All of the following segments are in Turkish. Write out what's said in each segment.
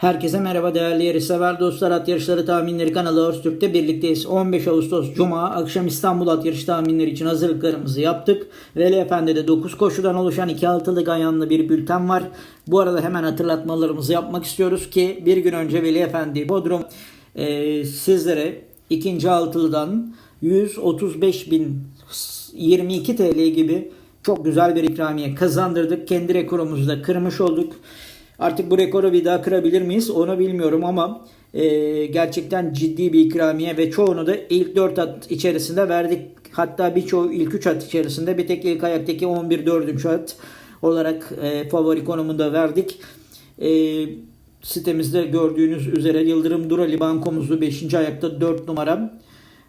Herkese merhaba değerli yarışsever dostlar at yarışları tahminleri kanalı Öztürk'te birlikteyiz. 15 Ağustos Cuma akşam İstanbul at yarış tahminleri için hazırlıklarımızı yaptık. Veli Efendi'de 9 koşudan oluşan 2 altılık ayanlı bir bülten var. Bu arada hemen hatırlatmalarımızı yapmak istiyoruz ki bir gün önce Veli Efendi Bodrum e, sizlere ikinci altılıdan 135 bin 22 TL gibi çok güzel bir ikramiye kazandırdık. Kendi rekorumuzu da kırmış olduk. Artık bu rekoru bir daha kırabilir miyiz onu bilmiyorum ama e, gerçekten ciddi bir ikramiye ve çoğunu da ilk 4 at içerisinde verdik. Hatta birçoğu ilk 3 at içerisinde bir tek ilk ayaktaki 11 4. at olarak e, favori konumunda verdik. E, sitemizde gördüğünüz üzere Yıldırım Durali bankomuzlu 5. ayakta 4 numara.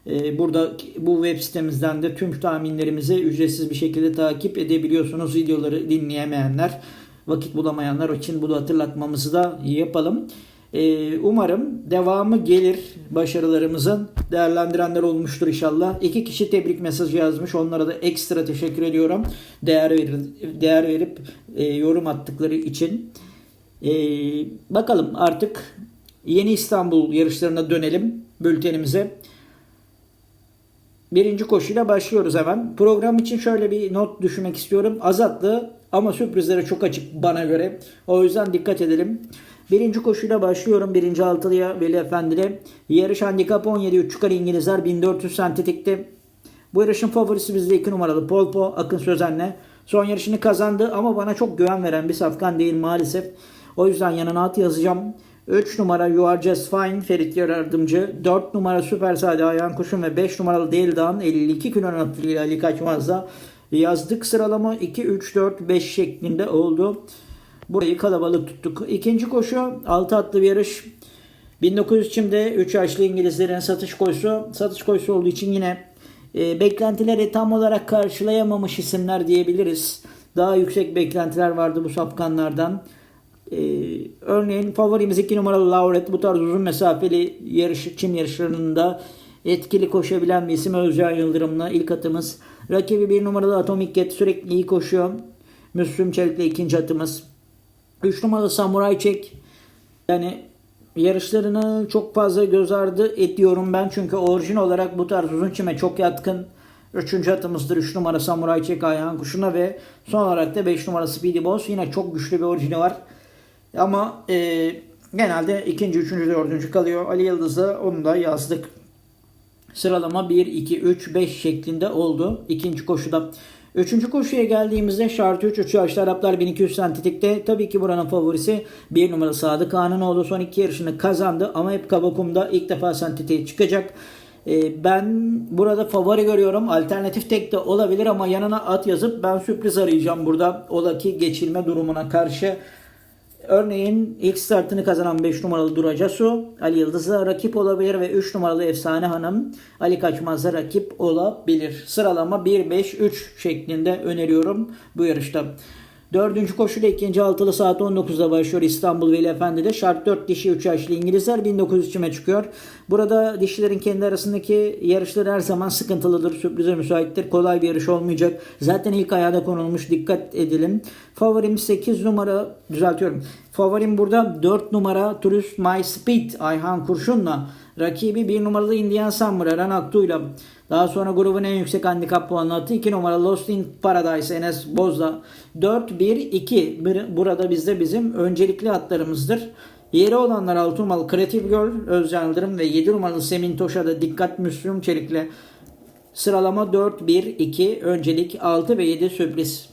Ee, Burada bu web sitemizden de tüm tahminlerimizi ücretsiz bir şekilde takip edebiliyorsunuz. Videoları dinleyemeyenler, vakit bulamayanlar için bunu hatırlatmamızı da yapalım. Ee, Umarım devamı gelir başarılarımızın. Değerlendirenler olmuştur inşallah. İki kişi tebrik mesajı yazmış. Onlara da ekstra teşekkür ediyorum. Değer, verir, değer verip e, yorum attıkları için. Ee, bakalım artık yeni İstanbul yarışlarına dönelim bültenimize. Birinci koşuyla başlıyoruz hemen. Program için şöyle bir not düşmek istiyorum. Azatlı ama sürprizlere çok açık bana göre. O yüzden dikkat edelim. Birinci koşuyla başlıyorum. Birinci altılıya Veli Efendi'yle. Yarış handikap 17 3 çıkar İngilizler 1400 sentetikte. Bu yarışın favorisi bizde 2 numaralı Polpo Akın Sözen'le. Son yarışını kazandı ama bana çok güven veren bir safkan değil maalesef. O yüzden yanına at yazacağım. 3 numara You Are Just Fine Ferit Yardımcı. 4 numara Süper Sade Ayhan Kuşun ve 5 numaralı Deldan 52 kilonun atıyla Ali Kaçmaz'da yazdık. Sıralama 2, 3, 4, 5 şeklinde oldu. Burayı kalabalık tuttuk. İkinci koşu 6 atlı bir yarış. 1900 çimde 3 yaşlı İngilizlerin satış koşusu. Satış koşusu olduğu için yine e, beklentileri tam olarak karşılayamamış isimler diyebiliriz. Daha yüksek beklentiler vardı bu sapkanlardan. Ee, örneğin favorimiz 2 numaralı Lauret bu tarz uzun mesafeli yarış, çim yarışlarında etkili koşabilen bir isim Özcan Yıldırım'la ilk atımız. Rakibi 1 numaralı Atomic Cat sürekli iyi koşuyor. Müslüm Çelik'le ikinci atımız. 3 numaralı Samurai Çek. Yani yarışlarını çok fazla göz ardı ediyorum ben. Çünkü orijin olarak bu tarz uzun çime çok yatkın. Üçüncü atımızdır 3 numara Samurai Çek ayağın kuşuna ve son olarak da 5 numara Speedy Boss. Yine çok güçlü bir orijini var. Ama e, genelde ikinci, üçüncü, dördüncü kalıyor. Ali Yıldız'da onu da yazdık. Sıralama 1, 2, 3, 5 şeklinde oldu. ikinci koşuda. Üçüncü koşuya geldiğimizde şartı 3 3 yaşlı Araplar 1200 sentetikte. Tabii ki buranın favorisi 1 numara Sadık Kanınoğlu son iki yarışını kazandı ama hep Kabakum'da ilk defa sentetiğe çıkacak. Ee, ben burada favori görüyorum. Alternatif tek de olabilir ama yanına at yazıp ben sürpriz arayacağım burada. Ola ki geçilme durumuna karşı. Örneğin ilk startını kazanan 5 numaralı Duracasu Ali Yıldız'la rakip olabilir ve 3 numaralı Efsane Hanım Ali Kaçmaz'la rakip olabilir. Sıralama 1-5-3 şeklinde öneriyorum bu yarışta. Dördüncü koşuyla ikinci altılı saat 19'da başlıyor İstanbul Veli Efendi'de. Şart 4 dişi 3 yaşlı İngilizler 1900 çime çıkıyor. Burada dişilerin kendi arasındaki yarışları her zaman sıkıntılıdır. Sürprize müsaittir. Kolay bir yarış olmayacak. Zaten ilk ayağda konulmuş. Dikkat edelim. Favorim 8 numara düzeltiyorum. Favorim burada 4 numara Turist My Speed Ayhan Kurşun'la. Rakibi 1 numaralı Indian Summer Eren Aktu'yla. Daha sonra grubun en yüksek handikap puanını attı. 2 numara Lost in Paradise Enes Boz'la. 4-1-2 burada bizde bizim öncelikli atlarımızdır. Yeri olanlar 6 numaralı Creative Girl Özcan Yıldırım ve 7 numaralı Semin Toşa'da dikkat Müslüm Çelik'le. Sıralama 4-1-2 öncelik 6 ve 7 sürpriz.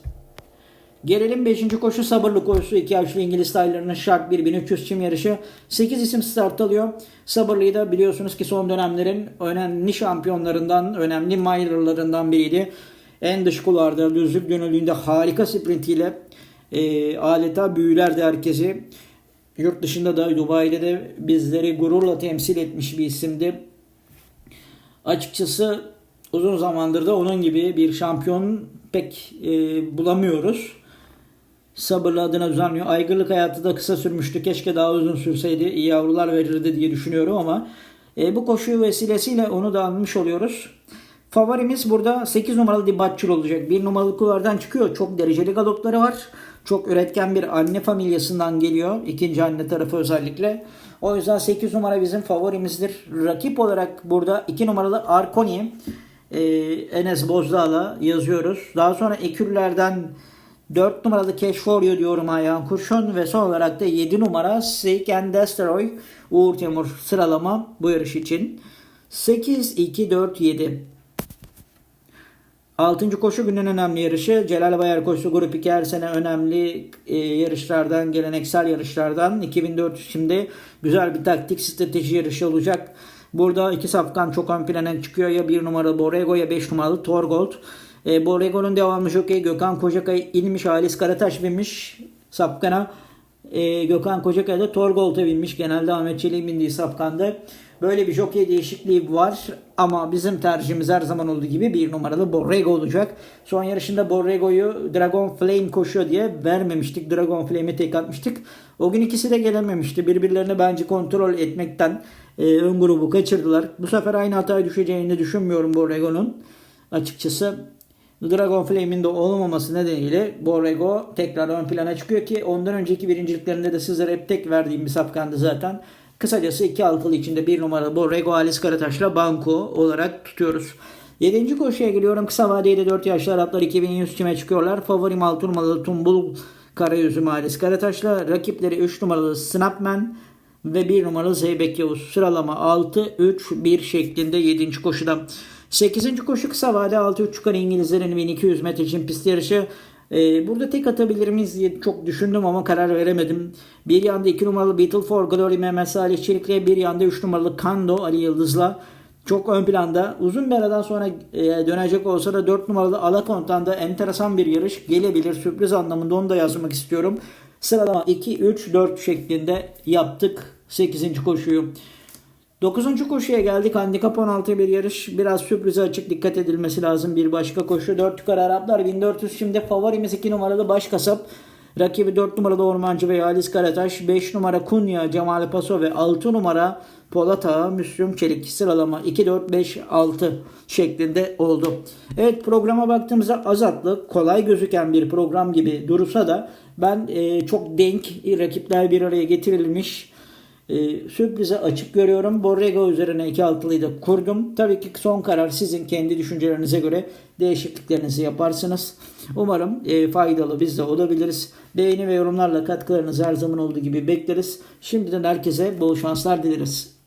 Gelelim 5. koşu sabırlı koşusu 2 yaşlı İngiliz taylarının şart 1300 çim yarışı. 8 isim start alıyor. Sabırlı'yı da biliyorsunuz ki son dönemlerin önemli şampiyonlarından, önemli milerlarından biriydi. En dış kulvarda düzlük dönüldüğünde harika sprintiyle e, adeta büyülerdi herkesi. Yurt dışında da Dubai'de de bizleri gururla temsil etmiş bir isimdi. Açıkçası uzun zamandır da onun gibi bir şampiyon pek e, bulamıyoruz. Sabırlı adına düzenliyor. Aygırlık hayatı da kısa sürmüştü. Keşke daha uzun sürseydi. iyi yavrular verirdi diye düşünüyorum ama e, bu koşu vesilesiyle onu da almış oluyoruz. Favorimiz burada 8 numaralı Dibatçıl olacak. 1 numaralı kulvardan çıkıyor. Çok dereceli galopları var. çok üretken bir anne familyasından geliyor. İkinci anne tarafı özellikle. O yüzden 8 numara bizim favorimizdir. Rakip olarak burada 2 numaralı Arkoni e, Enes Bozdağ'la yazıyoruz. Daha sonra ekürlerden 4 numaralı Cash For You diyorum Ayhan Kurşun ve son olarak da 7 numara Seek and Destroy Uğur Temur sıralama bu yarış için. 8, 2, 4, 7. Altıncı koşu günün önemli yarışı. Celal Bayar koşusu Grup 2 her sene önemli e, yarışlardan, geleneksel yarışlardan. 2400 şimdi güzel bir taktik strateji yarışı olacak. Burada iki safkan çok ön plana çıkıyor. Ya 1 numaralı Borrego ya 5 numaralı Torgold. E, Borrego'nun devamı jockey Gökhan Kocakay inmiş. Halis Karataş binmiş safkana. E, Gökhan Kocakay da Torgold'a binmiş. Genelde Ahmet Çelik'in bindiği safkanda. Böyle bir jockey değişikliği var ama bizim tercihimiz her zaman olduğu gibi bir numaralı Borrego olacak. Son yarışında Borrego'yu Dragon Flame koşuyor diye vermemiştik. Dragon Flame'e tek atmıştık. O gün ikisi de gelememişti. Birbirlerini bence kontrol etmekten e, ön grubu kaçırdılar. Bu sefer aynı hataya düşeceğini düşünmüyorum Borrego'nun. Açıkçası Dragon Flame'in de olmaması nedeniyle Borrego tekrar ön plana çıkıyor ki ondan önceki birinciliklerinde de sizlere hep tek verdiğim bir safkandı zaten. Kısacası iki altılı içinde bir numaralı Borrego Alice Karataş'la Banko olarak tutuyoruz. 7. koşuya geliyorum. Kısa vadede 4 yaşlı Araplar 2100 kime çıkıyorlar. Favorim 6 numaralı Tumbul Karayüzü Alice Karataş'la. Rakipleri 3 numaralı Snapman ve 1 numaralı Zeybek Yavuz. Sıralama 6-3-1 şeklinde 7. koşuda. 8. koşu kısa vade 6-3 çıkan İngilizlerin 1200 metre için pist yarışı. Ee, burada tek atabilir miyiz diye çok düşündüm ama karar veremedim. Bir yanda 2 numaralı Beetle for Glory Mehmet Salih Çelik'le bir yanda 3 numaralı Kando Ali Yıldız'la çok ön planda. Uzun bir aradan sonra e, dönecek olsa da 4 numaralı Alakon'tan da enteresan bir yarış gelebilir. Sürpriz anlamında onu da yazmak istiyorum. Sıralama 2, 3, 4 şeklinde yaptık 8. koşuyu. 9. koşuya geldik. Handikap 16 bir yarış. Biraz sürprize açık dikkat edilmesi lazım. Bir başka koşu. 4 yukarı Araplar 1400. Şimdi favorimiz 2 numaralı baş kasap. Rakibi 4 numaralı Ormancı ve Halis Karataş. 5 numara Kunya, Cemal Paso ve 6 numara Polat Ağa, Müslüm Çelik. Sıralama 2, 4, 5, 6 şeklinde oldu. Evet programa baktığımızda azatlı, kolay gözüken bir program gibi durursa da ben e, çok denk rakipler bir araya getirilmiş ee, sürprize açık görüyorum. Borrego üzerine iki altılıyı da kurdum. Tabii ki son karar sizin kendi düşüncelerinize göre değişikliklerinizi yaparsınız. Umarım e, faydalı biz de olabiliriz. Beğeni ve yorumlarla katkılarınızı her zaman olduğu gibi bekleriz. Şimdiden herkese bol şanslar dileriz.